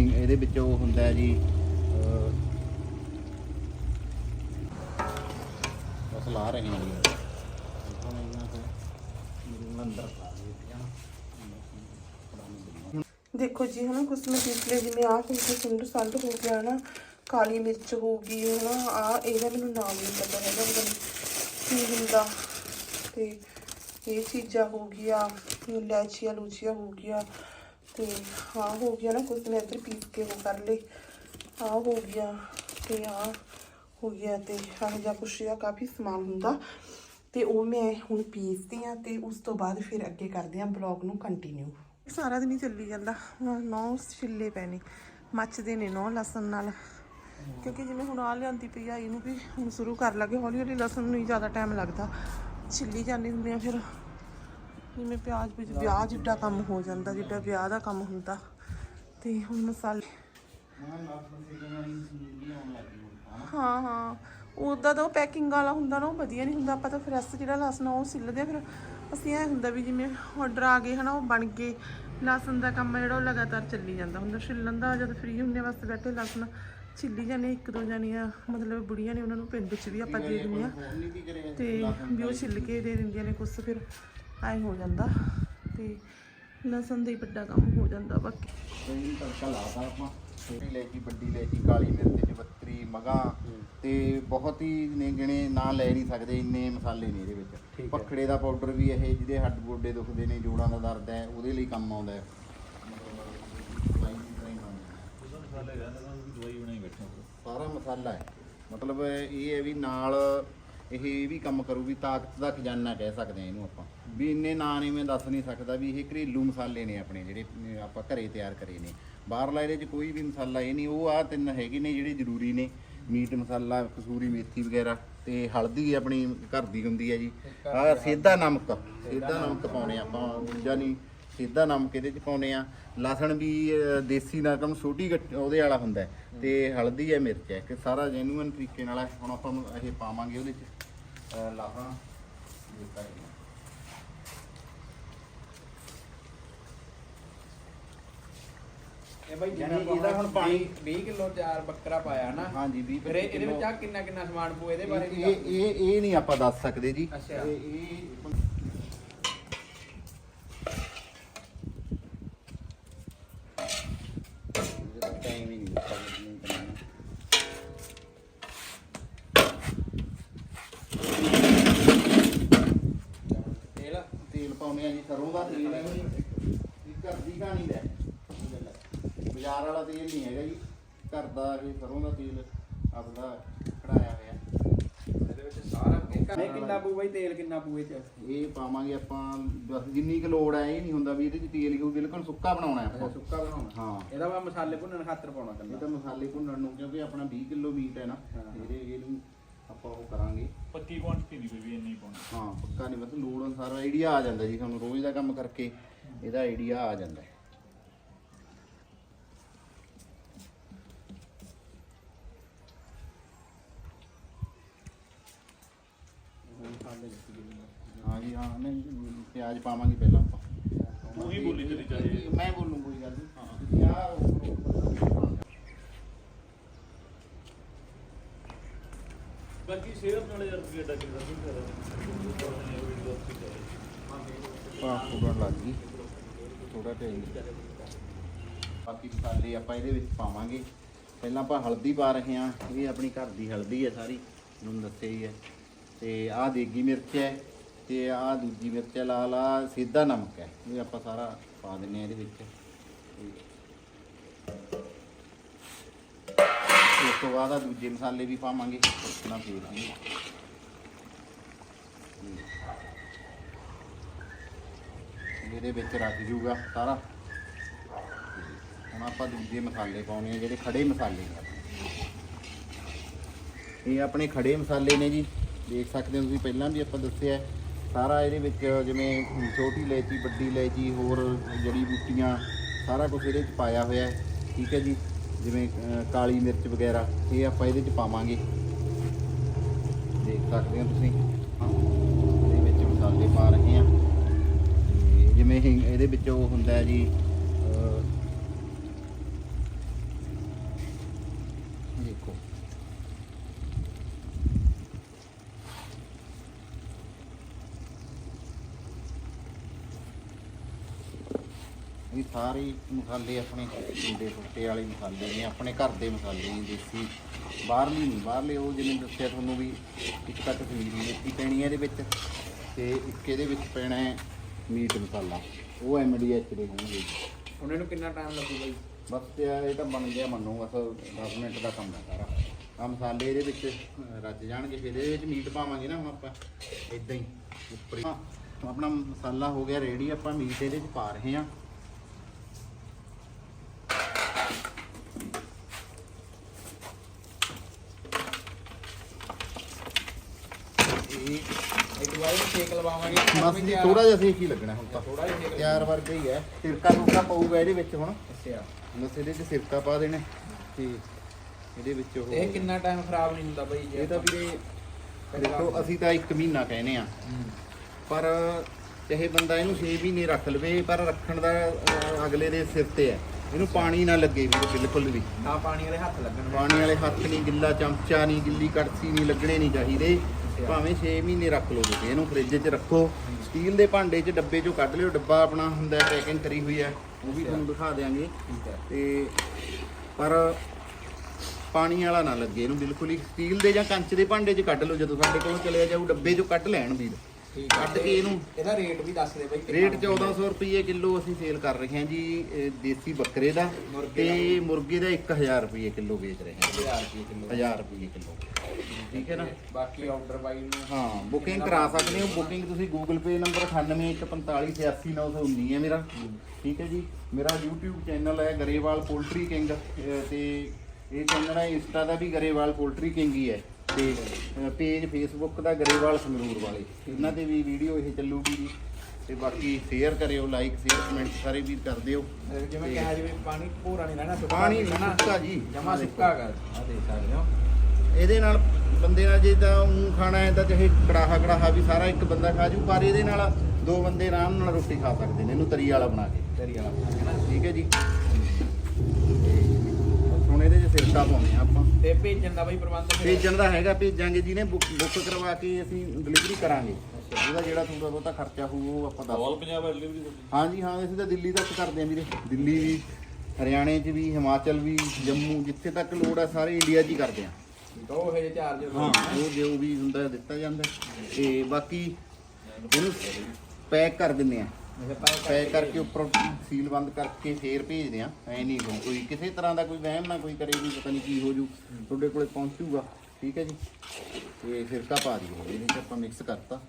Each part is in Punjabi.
ਹਿੰਗ ਇਹਦੇ ਵਿੱਚ ਉਹ ਹੁੰਦਾ ਹੈ ਜੀ ਬਸ ਲਾ ਰਹੇ ਹਾਂ ਜੀ। ਇੱਥੋਂ ਇਹਨਾਂ ਤੋਂ ਅੰਦਰ ਪਾ ਦਿੱਤੀਆਂ ਦੇਖੋ ਜੀ ਹਨਾ ਕੁਛ ਮੈਂ ਦੇਖ ਲਿਆ ਜਿਵੇਂ ਆਹ ਹੁਣ ਕਾਲੀ ਮਿਰਚ ਹੋ ਗਈ, ਹਨਾ ਆ ਇਹਦਾ ਮੈਨੂੰ ਨਾਮ ਨਹੀਂ ਪਤਾ ਹੈਗਾ, ਪਤਾ ਕੀ ਹੁੰਦਾ। ਤੇ ਇਹ ਚੀਜ਼ਾਂ ਹੋ ਗਿਆ ਲੈਚੀਆਂ ਲੂਚੀਆਂ ਹੋ ਗਿਆ ਤੇ ਹਾਂ ਹੋ ਗਿਆ ਨਾ ਕੁਛ ਮੈਂ ਇੱਧਰ ਪੀਸ ਕੇ ਉਹ ਕਰ ਲਈ ਆ ਹੋ ਗਿਆ ਤੇ ਆ ਹੋ ਗਿਆ ਤੇ ਆਹ ਜਿਹਾ ਕੁਛ ਜਿਹਾ ਕਾਫੀ ਸਮਾਨ ਹੁੰਦਾ। ਤੇ ਉਹ ਮੈਂ ਹੁਣ ਪੀਸਦੀ ਆ ਤੇ ਉਸ ਤੋਂ ਬਾਅਦ ਫਿਰ ਅੱਗੇ ਕਰਦੇ ਆ ਬਲੌਗ ਨੂੰ ਕੰਟੀਨਿਊ ਸਾਰਾ ਦਿਨ ਹੀ ਚੱਲੀ ਜਾਂਦਾ। ਨੌ ਛਿੱਲੇ ਪੈਣੇ ਮੱਚਦੇ ਨੇ ਨੌ ਲਸਣ ਨਾਲ। ਕਿਉਂਕਿ ਜਿਵੇਂ ਹੁਣ ਆ ਲਿਆਂਦੀ ਪਈ ਆ, ਇਹਨੂੰ ਵੀ ਹੁਣ ਸ਼ੁਰੂ ਕਰ ਲਾਂਗੇ। ਹੌਲੀ ਹੌਲੀ ਲਸਣ ਨੂੰ ਹੀ ਜ਼ਿਆਦਾ ਟਾਈਮ ਲੱਗਦਾ। ਛਿੱਲੀ ਜਾਂਦੀ ਹੁੰਦੀ ਆ ਫਿਰ। ਜਿਵੇਂ ਪਿਆਜ਼ ਵਿੱਚ ਵਿਆਹ ਜਿੱਡਾ ਕੰਮ ਹੋ ਜਾਂਦਾ, ਜਿੱਡਾ ਵਿਆਹ ਦਾ ਕੰਮ ਹੁੰਦਾ, ਤੇ ਹੁਣ ਮਸਾਲੇ ਹਾਂ ਹਾਂ। ਉਹਦਾ ਤਾਂ ਉਹ ਪੈਕਿੰਗ ਵਾਲਾ ਹੁੰਦਾ ਨਾ, ਉਹ ਵਧੀਆ ਨਹੀਂ ਹੁੰਦਾ। ਆਪਾਂ ਤਾਂ ਫਰੈਸ਼ ਜਿਹੜਾ ਲਸਣ ਉਹ ਸਿੱਲਦੇ ਆ, ਫਿਰ ਅਸੀਂ ਐ ਹੁੰਦਾ ਵੀ ਜਿਵੇਂ ਆਰਡਰ ਆ ਗਏ, ਹਨਾ, ਉਹ ਬਣ ਗਏ। ਲਸਣ ਦਾ ਕੰਮ ਆ ਜਿਹੜਾ, ਉਹ ਲਗਾਤਾਰ ਚੱਲੀ ਜਾਂਦਾ। ਹੁੰਦਾ ਛਿੱਲਣ ਦਾ, ਜਦ ਫ੍ਰੀ ਹੁੰਦੇ ਵਾਸਤੇ ਬੈਠੇ ਲਸਣ, ਛਿੱਲੀ ਜਾਂਦੇ ਇੱਕ ਦੋ ਜਾਣੀਆਂ, ਮਤਲਬ ਬੁੜੀਆਂ ਨੇ ਉਹਨਾਂ ਨੂੰ ਪਿੰਡ 'ਚ ਵੀ ਆਪਾਂ ਦੇ ਦਿੰਦੇ ਆ। ਤੇ ਵੀ ਉਹ ਛਿੱਲ ਕੇ ਦੇ ਦਿੰਦੀਆਂ ਨੇ ਕੁਛ, ਫਿਰ ਐ ਹੋ ਜਾਂਦਾ ਤੇ ਲਸਣ ਦਾ ਹੀ ਵੱਡਾ ਕੰਮ ਹੋ ਜਾਂਦਾ ਬਾਕੀ। ਕੋਈ ਤੜਕਾ ਲਾਤਾ ਆਪਾਂ। ਛੋਟੀ ਇਲਾਇਚੀ ਵੱਡੀ ਇਲਾਇਚੀ ਕਾਲੀ ਮਿਰਚ ਜਵੱਤਰੀ ਮਗਾ ਤੇ ਬਹੁਤ ਹੀ ਨੇ ਗਿਣੇ ਨਾਂ ਲੈ ਨਹੀਂ ਸਕਦੇ ਇੰਨੇ ਮਸਾਲੇ ਨੇ ਇਹਦੇ ਵਿੱਚ। ਪਖੜੇ ਦਾ ਪਾਊਡਰ ਵੀ ਇਹ ਜਿਹਦੇ ਹੱਡ ਗੋਡੇ ਦੁਖਦੇ ਨੇ ਜੋੜਾਂ ਦਾ ਦਰਦ ਹੈ ਉਹਦੇ ਲਈ ਕੰਮ ਆਉਂਦਾ ਹੈ। ਸਾਰਾ ਮਸਾਲਾ ਹੈ। ਮਤਲਬ ਇਹ ਹੈ ਵੀ ਨਾਲ ਇਹ ਵੀ ਕੰਮ ਕਰੂ ਵੀ ਤਾਕਤ ਦਾ ਖਜ਼ਾਨਾ ਕਹਿ ਸਕਦੇ ਆ ਇਹਨੂੰ ਆਪਾਂ। ਵੀ ਇੰਨੇ ਨਾਂ ਨਹੀਂ ਮੈਂ ਦੱਸ ਨਹੀਂ ਸਕਦਾ ਵੀ ਇਹ ਘਰੇਲੂ ਮਸਾਲੇ ਨੇ ਆਪਣੇ ਜਿਹੜੇ ਆਪਾਂ ਘਰੇ ਤਿਆਰ ਕਰੇ ਨੇ। ਬਾਹਰਲਾ ਇਹਦੇ 'ਚ ਕੋਈ ਵੀ ਮਸਾਲਾ ਇਹ ਨਹੀਂ ਉਹ ਆ ਤਿੰਨ ਹੈਗੇ ਨੇ ਜਿਹੜੇ ਜ਼ਰੂਰੀ ਨੇ। ਮੀਟ ਮਸਾਲਾ ਕਸੂਰੀ ਮੇਥੀ ਵਗੈਰਾ ਤੇ ਹਲਦੀ ਆਪਣੀ ਘਰ ਦੀ ਹੁੰਦੀ ਹੈ ਜੀ। ਆ ਸੇਧਾ ਨਮਕ ਸੇਧਾ ਨਮਕ ਪਾਉਣੇ ਆਪਾਂ ਦੂਜਾ ਨਹੀਂ। ਸਿੱਧਾ ਨਮਕ ਇਹਦੇ ਚ ਪਾਉਨੇ ਆ ਲਸਣ ਵੀ ਅਹ, ਦੇਸੀ ਨਕਮ ਛੋਟੀ ਗੱਟ- ਉਹਦੇ ਵਾਲਾ ਹੁੰਦਾ ਹੈ, ਤੇ ਹਲਦੀ ਹੈ ਮਿਰਚ ਹੈ। ਕਿ ਸਾਰਾ ਜੈਨੂਇਨ ਤਰੀਕੇ ਨਾਲ ਹੈ। ਹੁਣ ਆਪਾਂ ਨੂੰ ਇਹ ਪਾਵਾਂਗੇ ਉਹਦੇ ਚ। ਅਹ, ਲਸਣ ਇਹ ਬਾਈ ਯਾਨੀ ਇਹਦਾ ਹੁਣ ਪਾਣੀ 20 ਕਿਲੋ ਚਾਰ ਬੱਕਰਾ ਪਾਇਆ ਨਾ। ਹਾਂਜੀ 20 ਫਿਰ ਇਹ- ਇਹਦੇ ਵਿੱਚ ਆ ਕਿੰਨਾ ਕਿੰਨਾ ਸਮਾਨ ਪੂ ਇਹਦੇ ਬਾਰੇ ਵੀ ਇਹ ਇਹ ਇਹ ਨਹੀਂ ਆਪਾਂ ਦੱਸ ਸਕਦੇ ਜੀ। ਅੱਛਾ। ਇਹ ਇਹ ਟਾਈਮ ਹੀ ਨਹੀਂ ਦਿੱਤਾ ਨਹੀਂ ਕਰਨਾ ਤੇਲ ਤੇਲ ਪਾਉਨੇ ਆ ਜੀ ਸਰੋਂ ਦਾ ਤੇਲ ਹੈ। ਇਹ ਘਰ ਦੀ ਕਹਾਣੀ ਦਾ ਹੈ। ਬਾਜ਼ਾਰ ਵਾਲਾ ਤੇਲ ਨਹੀਂ ਹੈਗਾ ਜੀ। ਘਰ ਦਾ ਇਹ ਸਰੋਂ ਦਾ ਤੇਲ ਆਪਦਾ ਕਢਾਇਆ ਹੋਇਆ। ਇਹਦੇ ਵਿੱਚ ਸਾਰਾ ਨਹੀਂ ਕਿੰਨਾ ਪੂ ਬਾਈ? ਤੇਲ ਕਿੰਨਾ ਪੂ ਇਹ ਚ? ਇਹ ਪਾਵਾਂਗੇ ਆਪਾਂ ਬਸ ਜਿੰਨੀ ਕੁ ਲੋੜ ਹੈ ਇਹ ਨਹੀਂ ਹੁੰਦਾ ਵੀ ਇਹਦੇ ਚ ਤੇਲ ਹੋਊ ਬਿਲਕੁਲ ਸੁੱਕਾ ਬਣਾਉਣਾ ਹੈ। ਆਪਾਂ ਸੁੱਕਾ ਬਣਾਉਣਾ। ਹਾਂ। ਇਹਦਾ ਵਾ ਮਸਾਲੇ ਭੁੰਨਣ ਖਾਤਰ ਪਾਉਣਾ ਇਹ ਤਾਂ ਮਸਾਲੇ ਭੁੰਨਣ ਨੂੰ ਕਿਉਂਕਿ ਆਪਣਾ 20 ਕਿਲੋ ਮੀਟ ਹੈ ਨਾ ਹਾਂ। ਇਹਦੇ ਇਹਨੂੰ ਆਪਾਂ ਉਹ ਕਰਾਂਗੇ। ਪੱਕੀ ਕੁਆਂਟੀਟੀ ਨਹੀਂ ਕੋਈ ਵੀ ਇੰਨੀ ਪਾਉਣੀ ਹਾਂ ਪੱਕਾ ਨਹੀਂ ਬਸ ਲੋੜ ਅਨੁਸਾਰ ਆਈਡੀਆ ਆ ਜਾਂਦਾ ਜੀ ਤੁਹਾਨੂੰ ਰੋਜ਼ ਦਾ ਕੰਮ ਕਰਕੇ ਇਹਦਾ ਆਈਡੀਆ ਆ ਜਾਂਦਾ। ਹੈ ਹਾਂ ਜੀ ਹਾਂ ਨਹੀਂ ਪਿਆਜ਼ ਪਾਵਾਂਗੇ ਪਹਿਲਾਂ ਆਪਾਂ। ਤੂੰ ਹੀ ਬੋਲੀ ਚੱਲੀ ਚਾਹੀਏ ਮੈਂ ਬੋਲੂੰ ਕੋਈ ਗੱਲ ਨਹੀਂ ਹਾਂ ਯਾਰ ਬਾਕੀ ਸ਼ੇਅਰ ਨਾਲ ਯਾਰ ਕਿਹੜਾ ਕਿਹਦਾ ਨਹੀਂ ਕਰਾਂ ਪਾਸ ਪੂਰਨ ਲੱਗ ਗਈ। ਥੋੜਾ ਟਾਈਮ ਬਾਕੀ ਮਸਾਲੇ ਆਪਾਂ ਇਹਦੇ ਵਿੱਚ ਪਾਵਾਂਗੇ। ਪਹਿਲਾਂ ਆਪਾਂ ਹਲਦੀ ਪਾ ਰਹੇ ਹਾਂ। ਇਹ ਆਪਣੀ ਘਰ ਦੀ ਹਲਦੀ ਹੈ ਸਾਰੀ ਤੁਹਾਨੂੰ ਦੱਸਿਆ ਹੀ ਹੈ। ਤੇ ਆਹ ਦੇਗੀ ਮਿਰਚ ਹੈ ਤੇ ਆਹ ਦੂਜੀ ਮਿਰਚ ਹੈ ਲਾਲ ਆ ਸਿੱਧਾ ਨਮਕ ਹੈ। ਇਹ ਆਪਾਂ ਸਾਰਾ ਪਾ ਦਿੰਨੇ ਆ ਇਹਦੇ ਵਿੱਚ। ਉਸ ਤੋਂ ਬਾਅਦ ਆ ਦੂਜੇ ਮਸਾਲੇ ਵੀ ਪਾਵਾਂਗੇ। ਉਸ ਨਾਲ ਫੇਰ ਜੀ ਇਹਦੇ ਵਿੱਚ ਰੱਖ ਜੂਗਾ ਸਾਰਾ। ਹੁਣ ਆਪਾਂ ਦੂਜੇ ਮਸਾਲੇ ਪਾਉਣੇ ਆ, ਜਿਹੜੇ ਖੜੇ ਮਸਾਲੇ ਨੇ ਆਪਣੇ। ਇਹ ਆਪਣੇ ਖੜੇ ਮਸਾਲੇ ਨੇ ਜੀ। ਦੇਖ ਸਕਦੇ ਹੋ ਤੁਸੀਂ, ਪਹਿਲਾਂ ਵੀ ਆਪਾਂ ਦੱਸਿਆ ਸਾਰਾ ਇਹਦੇ ਵਿੱਚ ਜਿਵੇਂ ਛੋਟੀ ਇਲਾਇਚੀ, ਵੱਡੀ ਇਲਾਇਚੀ, ਹੋਰ ਜੜੀ ਬੂਟੀਆਂ, ਸਾਰਾ ਕੁਝ ਇਹਦੇ ਵਿੱਚ ਪਾਇਆ ਹੋਇਆ ਹੈ। ਠੀਕ ਹੈ ਜੀ। ਜਿਵੇਂ ਕਾਲੀ ਮਿਰਚ ਵਗੈਰਾ, ਇਹ ਆਪਾਂ ਇਹਦੇ 'ਚ ਪਾਵਾਂਗੇ। ਦੇਖ ਸਕਦੇ ਹੋ ਤੁਸੀਂ। ਇਹਦੇ ਵਿੱਚ ਮਸਾਲੇ ਪਾ ਰਹੇ ਹਾਂ। ਤੇ ਜਿਵੇਂ ਹਿੰਗ ਇਹਦੇ ਵਿੱਚ ਉਹ ਹੁੰਦਾ ਜੀ ਅਹ, ਇਹ ਸਾਰੇ ਮਸਾਲੇ ਆਪਣੇ ਕੁੰਡੇ ਫੁੱਟੇ ਵਾਲੇ ਮਸਾਲੇ ਨੇ ਆਪਣੇ ਘਰ ਦੇ ਮਸਾਲੇ ਨੇ ਦੇਸੀ ਬਾਹਰਲੀ ਨਹੀਂ ਬਾਹਰਲੇ ਉਹ ਜਿਵੇਂ ਦੱਸਿਆ ਤੁਹਾਨੂੰ ਵੀ ਇੱਕ ਤਾਂ ਕਸ਼ਮੀਰੀ ਮੇਥੀ ਪੈਣੀ ਹੈ ਇਹਦੇ ਵਿੱਚ ਤੇ ਇੱਕ ਇਹਦੇ ਵਿੱਚ ਪੈਣਾ ਹੈ ਮੀਟ ਮਸਾਲਾ ਉਹ ਐਮਡੀਐਚ ਦੇ ਹੋਣਗੇ। ਉਹਨਾਂ ਨੂੰ ਕਿੰਨਾ ਟਾਈਮ ਲੱਗੂਗਾ ਜੀ? ਬਸ ਤੇ ਇਹ ਤਾਂ ਬਣ ਗਿਆ ਮੰਨੋ ਬਸ 10 ਮਿੰਟ ਦਾ ਕੰਮ ਹੈ ਸਾਰਾ। ਆ ਮਸਾਲੇ ਇਹਦੇ ਵਿੱਚ ਰੱਜ ਜਾਣਗੇ ਫਿਰ ਇਹਦੇ ਵਿੱਚ ਮੀਟ ਪਾਵਾਂਗੇ ਨਾ ਹੁਣ ਆਪਾਂ ਇਦਾਂ ਹੀ ਉੱਪਰ ਆਪਣਾ ਮਸਾਲਾ ਹੋ ਗਿਆ ਰੈਡੀ ਆਪਾਂ ਮੀਟ ਇਹਦੇ ਵਿੱਚ ਪਾ ਰਹੇ ਹਾਂ। ਇਹ ਇੱਕ ਵਾਰ ਸੇਕ ਲਵਾਵਾਂਗੇ। ਬਸ ਜੀ ਥੋੜਾ ਜਿਹਾ ਸੇਕ ਹੀ ਲੱਗਣਾ ਹੁਣ ਤਾਂ? ਥੋੜਾ ਜਿਹਾ ਸੇਕ ਤਿਆਰ ਵਰਗਾ ਹੀ ਹੈ। ਸਿਰਕਾ ਸੁਰਕਾ ਪਊਗਾ ਇਹਦੇ ਵਿੱਚ ਹੁਣ। ਅੱਛਾ। ਬਸ ਇਹਦੇ ਵਿੱਚ ਸਿਰਕਾ ਪਾ ਦੇਣਾ। ਤੇ ਇਹਦੇ ਵਿੱਚ ਉਹ ਇਹ ਕਿੰਨਾ ਟਾਈਮ ਖਰਾਬ ਨਹੀਂ ਹੁੰਦਾ ਬਾਈ ਇਹ ਤਾਂ ਵੀਰੇ ਦੇਖੋ ਅਸੀਂ ਤਾਂ 1 ਮਹੀਨਾ ਕਹਿੰਦੇ ਆ ਪਰ ਚਾਹੇ ਬੰਦਾ ਇਹਨੂੰ 6 ਮਹੀਨੇ ਰੱਖ ਲਵੇ ਪਰ ਰੱਖਣ ਦਾ ਅਗਲੇ ਦੇ ਸਿਰ ਤੇ ਹੈ। ਇਹਨੂੰ ਪਾਣੀ ਨਾ ਲੱਗੇ ਵੀ ਬਿਲਕੁਲ ਵੀ। ਨਾ ਪਾਣੀ ਵਾਲੇ ਹੱਥ ਲੱਗਣ ਪਾਣੀ ਵਾਲੇ ਹੱਥ ਨਹੀਂ ਗਿੱਲਾ ਚਮਚਾ ਨਹੀਂ ਗਿੱਲੀ ਕੜਛੀ ਨਹੀਂ ਲੱਗਣੇ ਨਹੀਂ ਚਾਹੀਦੇ। ਭਾਵੇਂ 6 ਮਹੀਨੇ ਰੱਖ ਲਓ ਤੁਸੀਂ ਇਹਨੂੰ ਫ੍ਰਿਜ 'ਚ ਰੱਖੋ। ਸਟੀਲ ਦੇ ਭਾਂਡੇ 'ਚ ਡੱਬੇ 'ਚੋਂ ਕੱਢ ਲਿਓ ਡੱਬਾ ਆਪਣਾ ਹੁੰਦਾ ਪੈਕਿੰਗ ਕਰੀ ਹੋਈ ਹੈ ਉਹ ਵੀ ਤੁਹਾਨੂੰ ਦਿਖਾ ਹੈ। ਤੇ ਪਰ ਪਾਣੀ ਵਾਲਾ ਨਾ ਲੱਗੇ ਇਹਨੂੰ ਬਿਲਕੁਲ ਹੀ। ਸਟੀਲ ਦੇ ਜਾਂ ਕੰਚ ਦੇ ਭਾਂਡੇ 'ਚ ਕੱਢ ਲਓ ਜਦੋਂ ਸਾਡੇ ਕੋਲੋਂ ਚਲਿਆ ਜਾਊ ਡੱਬੇ 'ਚੋਂ ਕੱਢ ਲੈਣ ਵੀਰ ਠੀਕ ਕੱਢ ਕੇ ਇਹਨੂੰ। ਇਹਦਾ ਰੇਟ ਵੀ ਦੱਸ ਦੇ ਬਾਈ ਕਿੰਨਾ ਰੇਟ 1400 ਰੁਪਏ ਕਿਲੋ ਅਸੀਂ ਸੇਲ ਕਰ ਰਹੇ ਹਾਂ ਜੀ ਇਹ ਦੇਸੀ ਬੱਕਰੇ ਦਾ ਮੁਰਗੇ ਤੇ ਮੁਰਗੇ ਦਾ 1000 ਰੁਪਏ ਕਿਲੋ ਵੇਚ ਰਹੇ ਹਾਂ। 1000 ਰੁਪਏ ਕਿਲੋ। 1000 ਰੁਪਏ ਕਿਲੋ। ਠੀਕ ਹੈ ਨਾ? ਬਾਕੀ ਆਰਡਰ ਬਾਈ ਨੂੰ ਹਾਂ ਬੁਕਿੰਗ ਕਰਾ ਸਕਦੇ ਹੋ। ਬੁਕਿੰਗ ਤੁਸੀਂ ਗੂਗਲ ਪੇ ਨੰਬਰ 9814588919 ਹੈ ਮੇਰਾ। ਠੀਕ ਹੈ ਜੀ? ਮੇਰਾ YouTube ਚੈਨਲ ਹੈ ਗਰੇਵਾਲ ਪੋਲਟਰੀ ਕਿੰਗ ਤੇ ਇਹ ਚੈਨਲ ਹੈ ਇੰਸਟਾ ਦਾ ਵੀ ਗਰੇਵਾਲ ਪੋਲਟਰੀ ਕਿੰਗ ਹੀ ਹੈ। ਤੇ ਪੇਜ ਫੇਸਬੁੱਕ ਦਾ ਗਰੇਵਾਲ ਸੰਗਰੂਰ ਵਾਲੇ। ਇਹਨਾਂ ਤੇ ਵੀ ਵੀਡੀਓ ਇਹ ਚੱਲੂਗੀ ਜੀ। ਤੇ ਬਾਕੀ ਸ਼ੇਅਰ ਕਰਿਓ ਲਾਈਕ ਸ਼ੇਅਰ ਕਮੈਂਟ ਸਾਰੇ ਵੀਰ ਕਰ ਦਿਓ। ਜਿਵੇਂ ਕਿਹਾ ਜਿਵੇਂ ਪਾਣੀ ਪੂਰਾ ਨਹੀਂ ਰਹਿਣਾ ਸੁੱਕਾ ਪਾਣੀ ਨਹੀਂ ਸੁੱਕਾ ਜੀ। ਜਮਾ। ਸੁੱਕਾ ਕਰ ਆ ਦੇਖ ਸਕਦੇ ਹੋ। ਇਹਦੇ ਨਾਲ ਬੰਦੇ ਨਾਲ ਜੇ ਤਾਂ ਊਂ ਖਾਣਾ ਹੈ ਤਾਂ ਚਾਹੇ ਕੜਾਹਾ ਕੜਾਹਾ ਵੀ ਸਾਰਾ ਇੱਕ ਬੰਦਾ ਖਾ ਜੂ ਪਰ ਇਹਦੇ ਨਾਲ ਦੋ ਬੰਦੇ ਆਰਾਮ ਨਾਲ ਰੋਟੀ ਖਾ ਸਕਦੇ ਨੇ ਇਹਨੂੰ ਤਰੀ ਵਾਲਾ ਬਣਾ ਕੇ। ਤੇਰੀ ਵਾਲਾ ਹੈ ਨਾ। ਠੀਕ ਹੈ ਜੀ। ਹੁਣ ਇਹਦੇ 'ਚ ਸਿਰਕਾ ਪਾਉਣੇ ਆ ਆਪਾਂ। ਤੇ ਭੇਜਣ ਦਾ ਬਾਈ ਪ੍ਰਬੰਧ ਫਿਰ। ਭੇਜਣ ਦਾ ਹੈਗਾ ਭੇਜਾਂਗੇ ਜਿਹਨੇ ਬੁੱਕ ਬੁੱਕ ਕਰਵਾ ਕੇ ਅਸੀਂ ਡਿਲੀਵਰੀ ਕਰਾਂਗੇ। ਉਹਦਾ ਜਿਹੜਾ ਥੋੜਾ ਬਹੁਤਾ ਖਰਚਾ ਹੋਊ ਉਹ ਆਪਾਂ ਦੱਸ ਆਲ ਪੰਜਾਬ ਹੈ ਡਿਲੀਵਰੀ ਤੁਹਾਡੀ ਹਾਂਜੀ ਹਾਂ ਅਸੀਂ ਤਾਂ ਦਿੱਲੀ ਤੱਕ ਕਰਦੇ ਹਾਂ ਵੀਰੇ। ਦਿੱਲੀ ਵੀ ਹਰਿਆਣੇ 'ਚ ਵੀ ਹਿਮਾਚਲ ਵੀ ਜੰਮੂ ਜਿੱਥੇ ਤੱਕ ਲੋੜ ਹੈ ਸਾਰੇ ਇੰਡੀਆ 'ਚ ਹੀ ਕਰਦੇ ਹਾਂ। ਦੋ ਹੈ ਚਾਰਜ ਹਾਂ ਉਹ ਜੋ ਵੀ ਹੁੰਦਾ ਦਿੱਤਾ ਜਾਂਦਾ। ਤੇ ਬਾਕੀ ਇਹਨੂੰ ਪੈਕ ਕਰ ਦਿੰਦੇ ਆ ਪੈਕ ਕਰਕੇ ਉੱਪਰ ਸੀਲ ਬੰਦ ਕਰਕੇ ਫੇਰ ਭੇਜਦੇ ਆ ਐ ਨਹੀਂ ਹੁਣ ਕੋਈ ਕਿਸੇ ਤਰ੍ਹਾਂ ਦਾ ਕੋਈ ਵਹਿਮ ਨਾ ਕੋਈ ਕਰੇ ਵੀ ਪਤਾ ਨਹੀਂ ਕੀ ਹੋ ਜੂ। ਤੁਹਾਡੇ ਕੋਲੇ ਪਹੁੰਚੂਗਾ। ਠੀਕ ਹੈ ਜੀ? ਤੇ ਸਿਰਕਾ ਪਾ ਦਿਓ ਇਹਦੇ ਚ ਆਪਾਂ ਮਿਕਸ ਕਰਤਾ।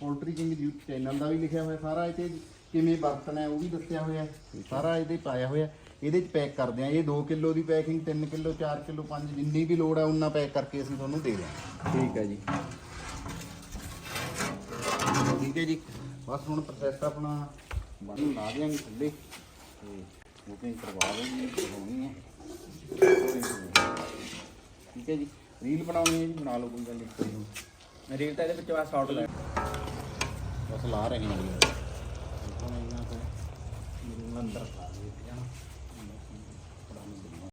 ਪੋਲਟਰੀ ਕਿੰਗ YouTube ਚੈਨਲ ਦਾ ਵੀ ਲਿਖਿਆ ਹੋਇਆ। ਸਾਰਾ ਇਹ ਤੇ ਕਿਵੇਂ ਵਰਤਣਾ ਹੈ ਉਹ ਵੀ ਦੱਸਿਆ ਹੋਇਆ ਹੈ। ਸਾਰਾ ਇਹਦੇ ਪਾਇਆ ਹੋਇਆ ਇਹਦੇ ਚ ਪੈਕ ਕਰਦੇ ਆ ਇਹ 2 ਕਿਲੋ ਦੀ ਪੈਕਿੰਗ 3 ਕਿਲੋ 4 ਕਿਲੋ 5 ਜਿੰਨੀ ਵੀ ਲੋੜ ਹੈ ਉਨਾ ਪੈਕ ਕਰਕੇ ਅਸੀਂ ਤੁਹਾਨੂੰ ਦੇ ਦਿਆਂਗੇ। ਠੀਕ ਹੈ ਜੀ। ਠੀਕ ਹੈ ਜੀ। ਬਸ ਹੁਣ ਪ੍ਰੋਸੈਸ ਆਪਣਾ ਬਣ ਲਾ ਦਿਆਂਗੇ ਥੱਲੇ। ਤੇ ਬੁਕਿੰਗ ਕਰਵਾ ਦੇਣੀ ਹੋਣੀ ਹੈ। ਠੀਕ ਹੈ ਜੀ। ਰੀਲ ਬਣਾਉਣੀ ਹੈ ਜੀ ਬਣਾ ਲਓ ਕੋਈ ਗੱਲ ਨਹੀਂ। ਰੇਟ ਤਾਂ ਇਹਦੇ ਵਿੱਚ ਆ ਸ਼ਾਰਟ ਲੈ ਬਸ ਲਾ ਰਹੇ ਹਾਂ ਜੀ। ਹੁਣ ਇਹਨਾਂ ਤੋਂ ਅੰਦਰ ਪਾ ਦੇ ਜਾਣਾ